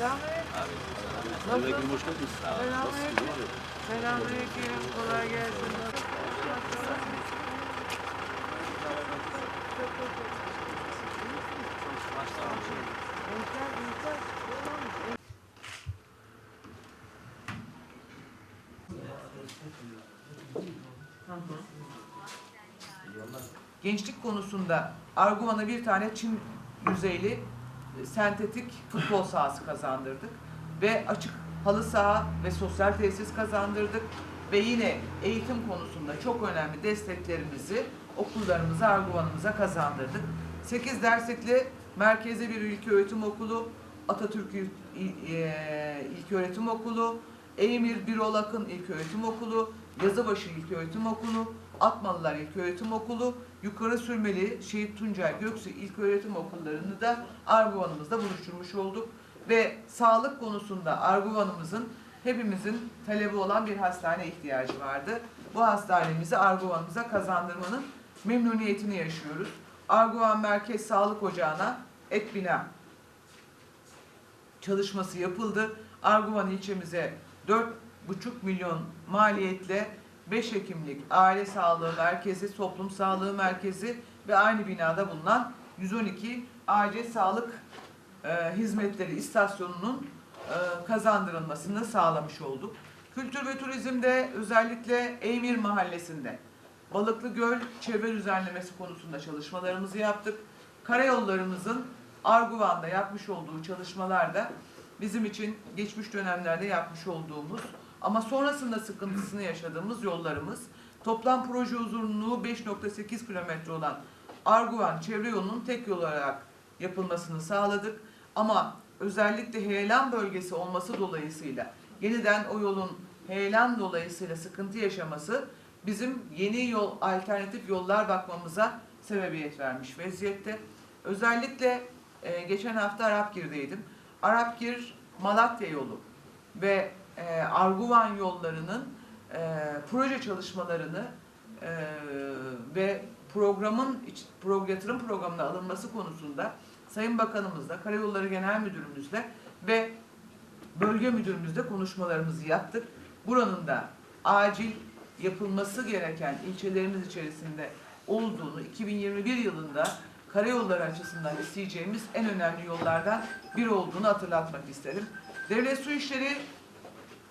Selamünaleyküm. Selamünaleyküm. Kolay gelsin. Gençlik konusunda Arguvan'a bir tane Çin yüzeyli sentetik futbol sahası kazandırdık. Ve açık halı saha ve sosyal tesis kazandırdık. Ve yine eğitim konusunda çok önemli desteklerimizi okullarımıza, Arguvan'ımıza kazandırdık. 8 derslikli merkezi bir ilköğretim okulu, Atatürk İl- e, İlköğretim Okulu, Eymir Birol Akın İlköğretim Okulu, Yazıbaşı İlköğretim Okulu, Atmalılar İlköğretim Okulu, Yukarı Sürmeli Şehit Tuncay Göksu İlköğretim Okullarını da Arguvan'ımızda buluşturmuş olduk. Ve sağlık konusunda Arguvan'ımızın hepimizin talebi olan bir hastane ihtiyacı vardı. Bu hastanemizi Arguvan'ımıza kazandırmanın memnuniyetini yaşıyoruz. Arguvan Merkez Sağlık Ocağı'na ek bina çalışması yapıldı. Arguvan ilçemize 4,5 milyon maliyetle 5 Hekimlik Aile Sağlığı Merkezi, Toplum Sağlığı Merkezi ve aynı binada bulunan 112 acil sağlık e, hizmetleri istasyonunun e, kazandırılmasını sağlamış olduk. Kültür ve turizmde özellikle Eymir Mahallesi'nde Balıklı Göl çevre düzenlemesi konusunda çalışmalarımızı yaptık. Karayollarımızın Arguvan'da yapmış olduğu çalışmalarda bizim için geçmiş dönemlerde yapmış olduğumuz ama sonrasında sıkıntısını yaşadığımız yollarımız toplam proje uzunluğu 5.8 kilometre olan Arguvan çevre yolunun tek yol olarak yapılmasını sağladık. Ama özellikle heyelan bölgesi olması dolayısıyla yeniden o yolun heyelan dolayısıyla sıkıntı yaşaması bizim yeni yol, alternatif yollar bakmamıza sebebiyet vermiş vaziyette. Özellikle e, geçen hafta Arapgir'deydim. Arapgir Malatya yolu ve e, Arguvan yollarının e, proje çalışmalarını e, ve programın iç- pro, yatırım programına alınması konusunda Sayın Bakanımızla, Karayolları Genel Müdürümüzle ve bölge müdürümüzle konuşmalarımızı yaptık. Buranın da acil yapılması gereken ilçelerimiz içerisinde olduğunu 2021 yılında karayolları açısından isteyeceğimiz en önemli yollardan biri olduğunu hatırlatmak isterim. Devlet Su İşleri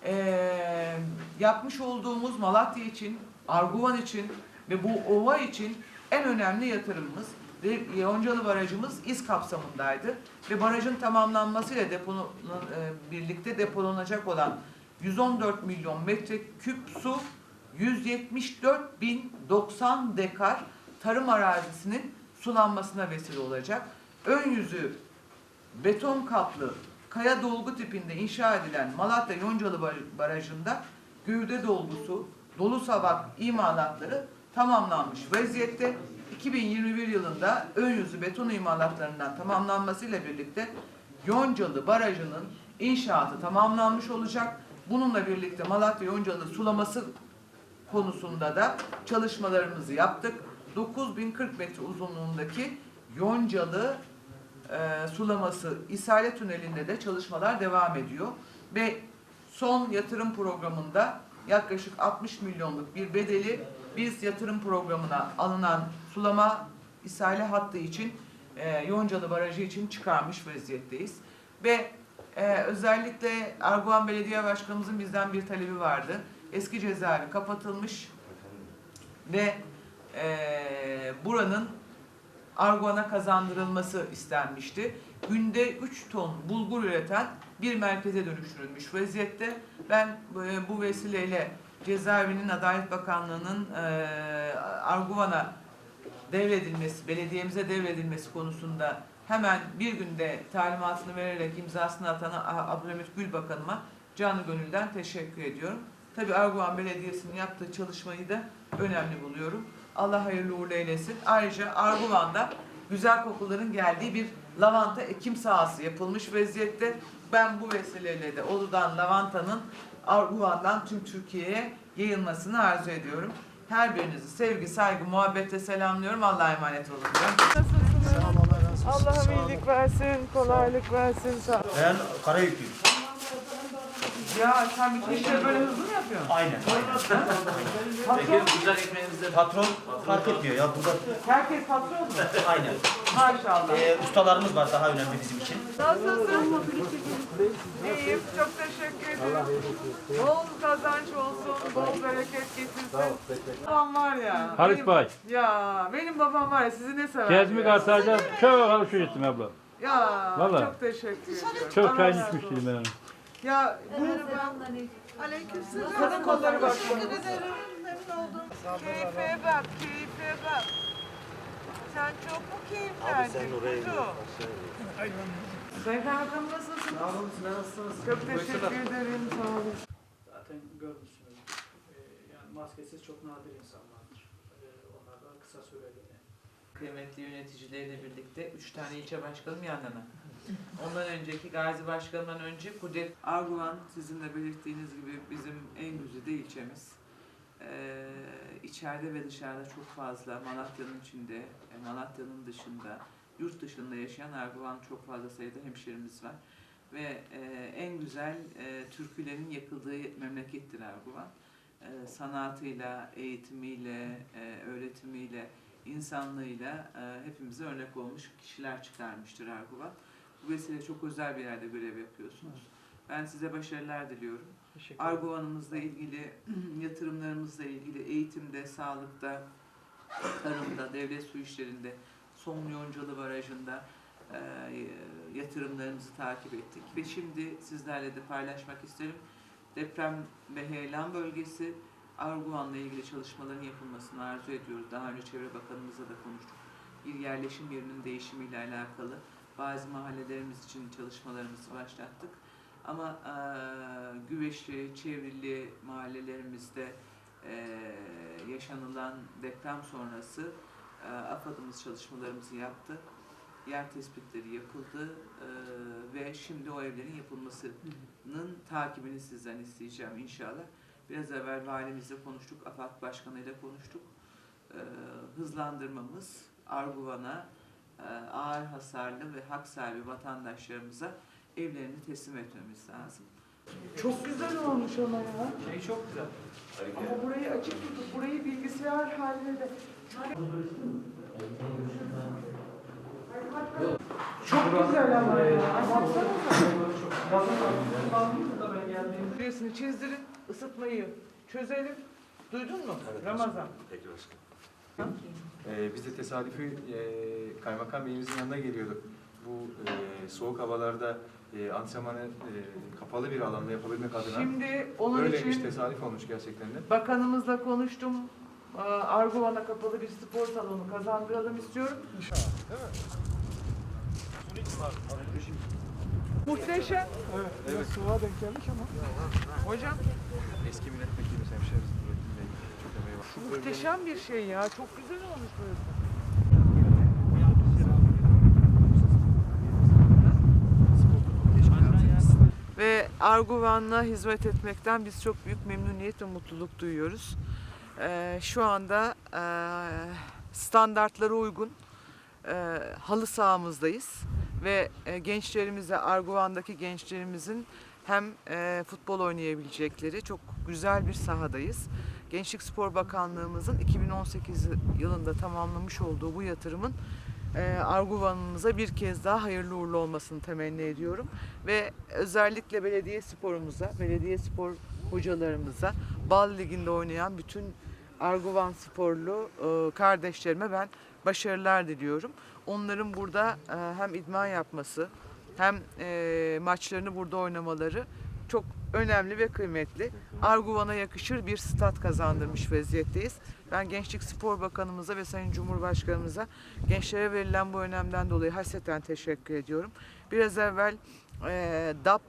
eee, yapmış olduğumuz Malatya için, Arguvan için ve bu ova için en önemli yatırımımız ve Yoncalı Barajımız İZ kapsamındaydı. Ve barajın tamamlanmasıyla deponu, e, birlikte depolanacak olan 114 milyon metreküp su 174 bin 90 dekar tarım arazisinin sulanmasına vesile olacak. Ön yüzü beton kaplı kaya dolgu tipinde inşa edilen Malatya Yoncalı Bar- Barajı'nda gövde dolgusu, dolu sabak imalatları tamamlanmış vaziyette. 2021 yılında ön yüzü beton imalatlarından tamamlanmasıyla birlikte Yoncalı Barajı'nın inşaatı tamamlanmış olacak. Bununla birlikte Malatya Yoncalı sulaması konusunda da çalışmalarımızı yaptık. 9040 metre uzunluğundaki Yoncalı e, sulaması İsale Tüneli'nde de çalışmalar devam ediyor. Ve son yatırım programında yaklaşık 60 milyonluk bir bedeli biz yatırım programına alınan sulama İsale hattı için e, Yoncalı Barajı için çıkarmış vaziyetteyiz. Ve e, özellikle Arguvan Belediye Başkanımızın bizden bir talebi vardı. Eski cezaevi kapatılmış ve e, buranın Arguvan'a kazandırılması istenmişti. Günde 3 ton bulgur üreten bir merkeze dönüştürülmüş vaziyette. Ben e, bu vesileyle cezaevinin Adalet Bakanlığı'nın e, Arguvan'a devredilmesi, belediyemize devredilmesi konusunda hemen bir günde talimatını vererek imzasını atan Abdülhamit Gül canı gönülden teşekkür ediyorum. Tabii Arguvan Belediyesi'nin yaptığı çalışmayı da önemli buluyorum. Allah hayırlı uğurlu eylesin. Ayrıca Arguvan'da güzel kokuların geldiği bir lavanta ekim sahası yapılmış vaziyette. Ben bu vesileyle de Olu'dan lavantanın Arguvan'dan tüm Türkiye'ye yayılmasını arzu ediyorum. Her birinizi sevgi, saygı, muhabbetle selamlıyorum. Allah'a emanet olun. Nasılsınız? Sağ ol Allah razı Nasılsınız? Allah'ım iyilik versin, kolaylık versin. Sağ Ben Karayüklüyüm. Ya sen bütün işleri böyle hızlı mı yapıyorsun? Aynen. Patron, Güzel ekmeğimizde Patron fark etmiyor ya burada. herkes patron mu? Aynen. Maşallah. Ee, ustalarımız var daha önemli bizim için. Nasılsın? İyiyim, çok teşekkür ederim. Bol kazanç olsun, bol bereket getirsin. Babam var ya. Halit benim- Bay. Ya benim babam var ya sizi ne sever? Gezmi ya. Çok alışveriş ettim abla. Ya Vallahi. çok teşekkür ederim. Çok Allah çay razı içmiştim ben onu. Ya merhaba. Aleykümselam. Kadın kolları başkanı. Keyfe bak, keyfe bak. Sen çok mu keyiflendin kuzu? Sayın Kaymakam nasılsınız? Sağ olun, siz nasılsınız? Çok teşekkür ederim, sağ olun. Zaten görmüşsünüz. Ee, yani maskesiz çok nadir insanlardır. Ee, onlar da kısa süreliğine. Kıymetli yöneticileriyle birlikte üç tane ilçe başkanım yan. Ondan önceki Gazi Başkan'dan önce Kudret Arguvan sizin de belirttiğiniz gibi bizim en güzide ilçemiz. Ee, içeride ve dışarıda çok fazla Malatya'nın içinde, e, Malatya'nın dışında, yurt dışında yaşayan Arguvan çok fazla sayıda hemşerimiz var. Ve e, en güzel e, türkülerin yakıldığı memlekettir Arguvan. E, sanatıyla, eğitimiyle, e, öğretimiyle, insanlığıyla e, hepimize örnek olmuş kişiler çıkarmıştır Arguvan. Bu vesile çok özel bir yerde görev yapıyorsunuz. Ben size başarılar diliyorum. Arguvan'ımızla ilgili, yatırımlarımızla ilgili eğitimde, sağlıkta, tarımda, devlet su işlerinde, Son Yoncalı Barajı'nda e, yatırımlarımızı takip ettik. Ve şimdi sizlerle de paylaşmak isterim. Deprem ve heyelan bölgesi Arguvan'la ilgili çalışmaların yapılmasını arzu ediyoruz. Daha önce Çevre Bakanımızla da konuştuk. Bir yerleşim yerinin değişimiyle alakalı bazı mahallelerimiz için çalışmalarımızı başlattık. Ama e, Güveçli, Çevrili mahallelerimizde e, yaşanılan deprem sonrası e, AFAD'ımız çalışmalarımızı yaptı. Yer tespitleri yapıldı e, ve şimdi o evlerin yapılmasının takibini sizden isteyeceğim inşallah. Biraz evvel valimizle konuştuk, AFAD Başkanı'yla konuştuk. E, hızlandırmamız Arguvan'a e, ağır hasarlı ve hak sahibi vatandaşlarımıza evlerini teslim etmemiz lazım. Çok güzel olmuş ama ya. Şey çok güzel. Ama burayı açık tutup burayı bilgisayar haline de... Çok güzel ama ya. Baksanıza. Resmi çizdirin, ısıtmayı çözelim. Duydun mu? Ramazan. Peki başkanım. Ee, biz de tesadüfi e, kaymakam beyimizin yanına geliyorduk. Bu e, soğuk havalarda e, antrenmanı e, kapalı bir alanda yapabilmek adına Şimdi onun böyleymiş için tesadüf olmuş gerçekten de. bakanımızla konuştum. Ee, Arguvan'a kapalı bir spor salonu kazandıralım istiyorum. Muhteşem. Evet, evet. Hocam Eski milletvekilimiz hemşehrimiz Nurettin Bey çok emeği var. muhteşem bir şey ya. Çok güzel olmuş burası. Ve Arguvan'la hizmet etmekten biz çok büyük memnuniyet ve mutluluk duyuyoruz. Ee, şu anda e, standartlara uygun e, halı sahamızdayız ve e, gençlerimize, Arguvan'daki gençlerimizin hem e, futbol oynayabilecekleri çok güzel bir sahadayız. Gençlik Spor Bakanlığımızın 2018 yılında tamamlamış olduğu bu yatırımın e, Arguvan'ımıza bir kez daha hayırlı uğurlu olmasını temenni ediyorum. Ve özellikle belediye sporumuza, belediye spor hocalarımıza, Bal Ligi'nde oynayan bütün Arguvan sporlu kardeşlerime ben başarılar diliyorum. Onların burada e, hem idman yapması hem e, maçlarını burada oynamaları çok önemli ve kıymetli. Arguvan'a yakışır bir stat kazandırmış vaziyetteyiz. Ben Gençlik Spor Bakanımıza ve Sayın Cumhurbaşkanımıza gençlere verilen bu önemden dolayı hasreten teşekkür ediyorum. Biraz evvel e, DAP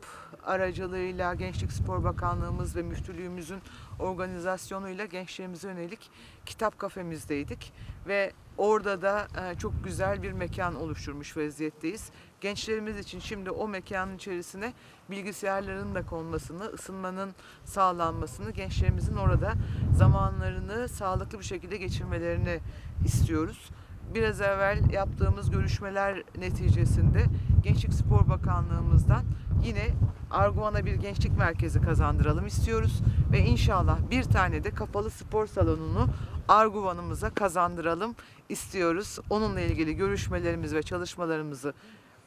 aracılığıyla Gençlik Spor Bakanlığımız ve müftülüğümüzün organizasyonuyla gençlerimize yönelik kitap kafemizdeydik ve orada da e, çok güzel bir mekan oluşturmuş vaziyetteyiz. Gençlerimiz için şimdi o mekanın içerisine bilgisayarların da konmasını, ısınmanın sağlanmasını, gençlerimizin orada zamanlarını sağlıklı bir şekilde geçirmelerini istiyoruz. Biraz evvel yaptığımız görüşmeler neticesinde Gençlik Spor Bakanlığımızdan yine Arguvan'a bir gençlik merkezi kazandıralım istiyoruz ve inşallah bir tane de kapalı spor salonunu Arguvan'ımıza kazandıralım istiyoruz. Onunla ilgili görüşmelerimiz ve çalışmalarımızı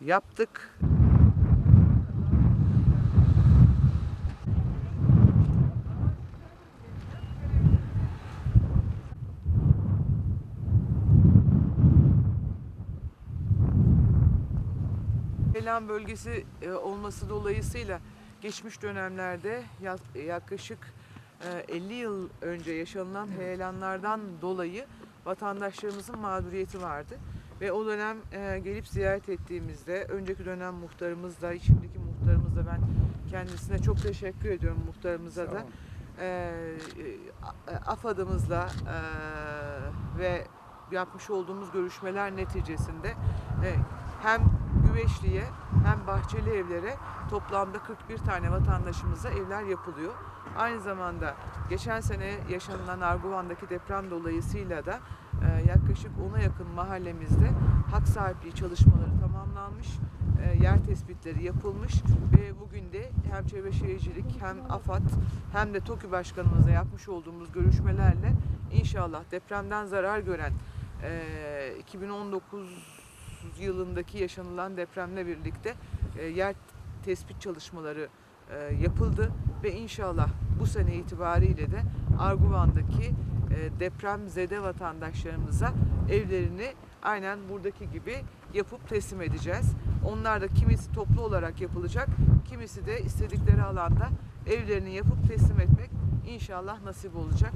yaptık. Heyelan bölgesi e, olması dolayısıyla geçmiş dönemlerde ya- yaklaşık e, 50 yıl önce yaşanılan heyelanlardan dolayı vatandaşlarımızın mağduriyeti vardı. Ve o dönem e, gelip ziyaret ettiğimizde önceki dönem muhtarımızla, şimdiki muhtarımızla ben kendisine çok teşekkür ediyorum muhtarımıza da. E, e, AFAD'ımızla e, ve yapmış olduğumuz görüşmeler neticesinde e, hem Güveçli'ye hem Bahçeli Evler'e toplamda 41 tane vatandaşımıza evler yapılıyor. Aynı zamanda geçen sene yaşanılan Arguvan'daki deprem dolayısıyla da e, yaklaşık 10'a yakın mahallemizde hak sahipliği çalışmaları tamamlanmış, e, yer tespitleri yapılmış ve bugün de hem Çevre Şehircilik hem AFAD hem de TOKİ Başkanımızla yapmış olduğumuz görüşmelerle inşallah depremden zarar gören e, 2019 yılındaki yaşanılan depremle birlikte e, yer tespit çalışmaları e, yapıldı ve inşallah bu sene itibariyle de Arguvan'daki e, depremzede vatandaşlarımıza evlerini aynen buradaki gibi yapıp teslim edeceğiz. Onlar da kimisi toplu olarak yapılacak, kimisi de istedikleri alanda evlerini yapıp teslim etmek inşallah nasip olacak.